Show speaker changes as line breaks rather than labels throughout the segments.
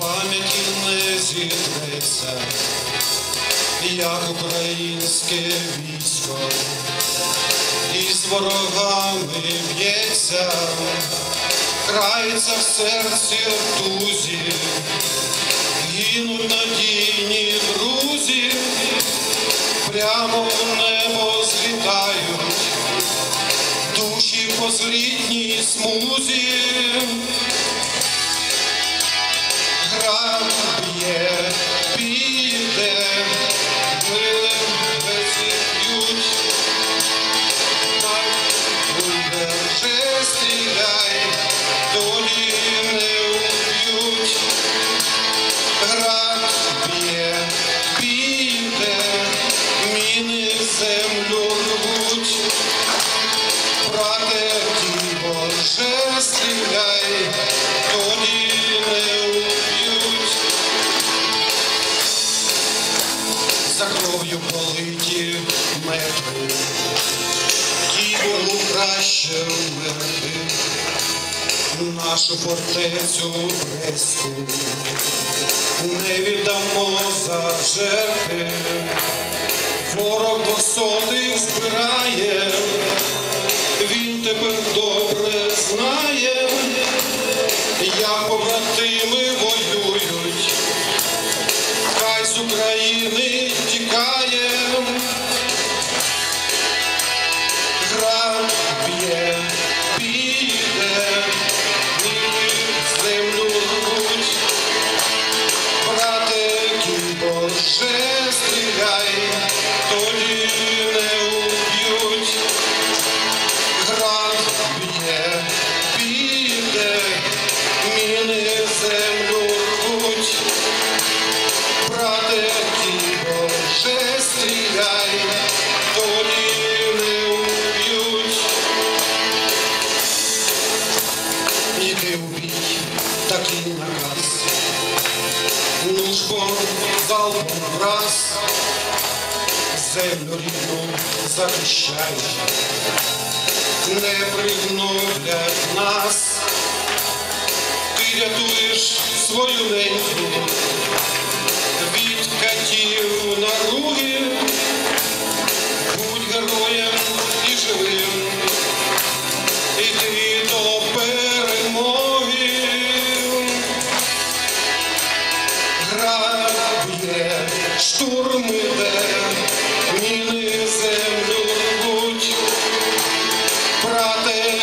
пам'яті не зірветься, як українське військо, і з ворогами б'ється, крається в серці тузі, гинуть надійні друзі, прямо в небо злітають, душі по злітній смузі. Град кров'ю политі метри, Києву краще вмерти, нашу фортецю Брестську не віддамо за жертви. Ворог до сотих град залпом раз, землю рідну захищай. Не пригноблять нас. Ти рятуєш свою неньку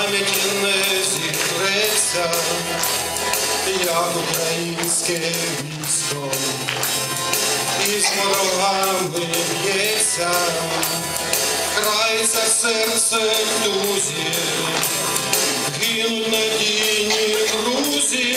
пам'яті не зітреться, як українське військо, із ворогами б'ється, крається серце в дузі, гинуть надійні друзі,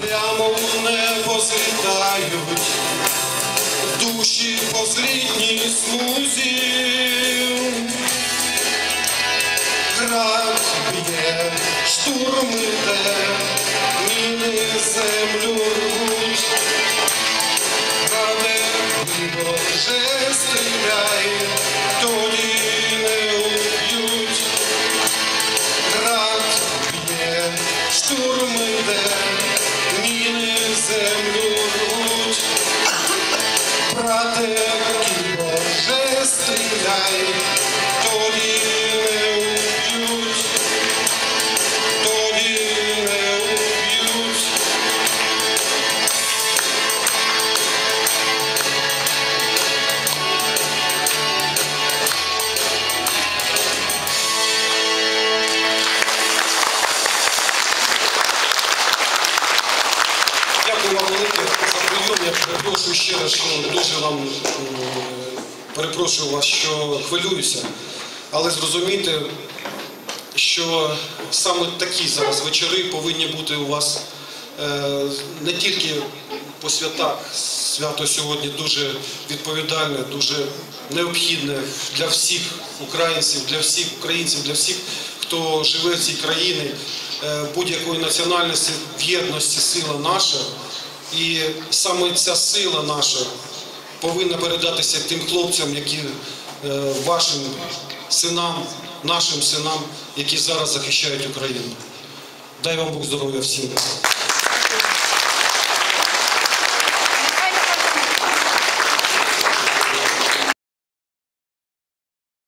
прямо в небо злітають, душі по злітній смузі. Град б'є, штурм іде, міни землю рвуть. Раде Боже, стріляй, тоді не уб'ють. Град б'є, штурм іде, міни землю рвуть. Брате, ще раз, що дуже вам е, перепрошую вас, що хвилююся. Але зрозумійте, що саме такі зараз вечори повинні бути у вас е, не тільки по святах. Свято сьогодні дуже відповідальне, дуже необхідне для всіх українців, для всіх українців, для всіх, хто живе в цій країні, е, будь-якої національності, в єдності сила наша. І саме ця сила наша повинна передатися тим хлопцям, які е, вашим синам, нашим синам, які зараз захищають Україну. Дай вам Бог здоров'я всім.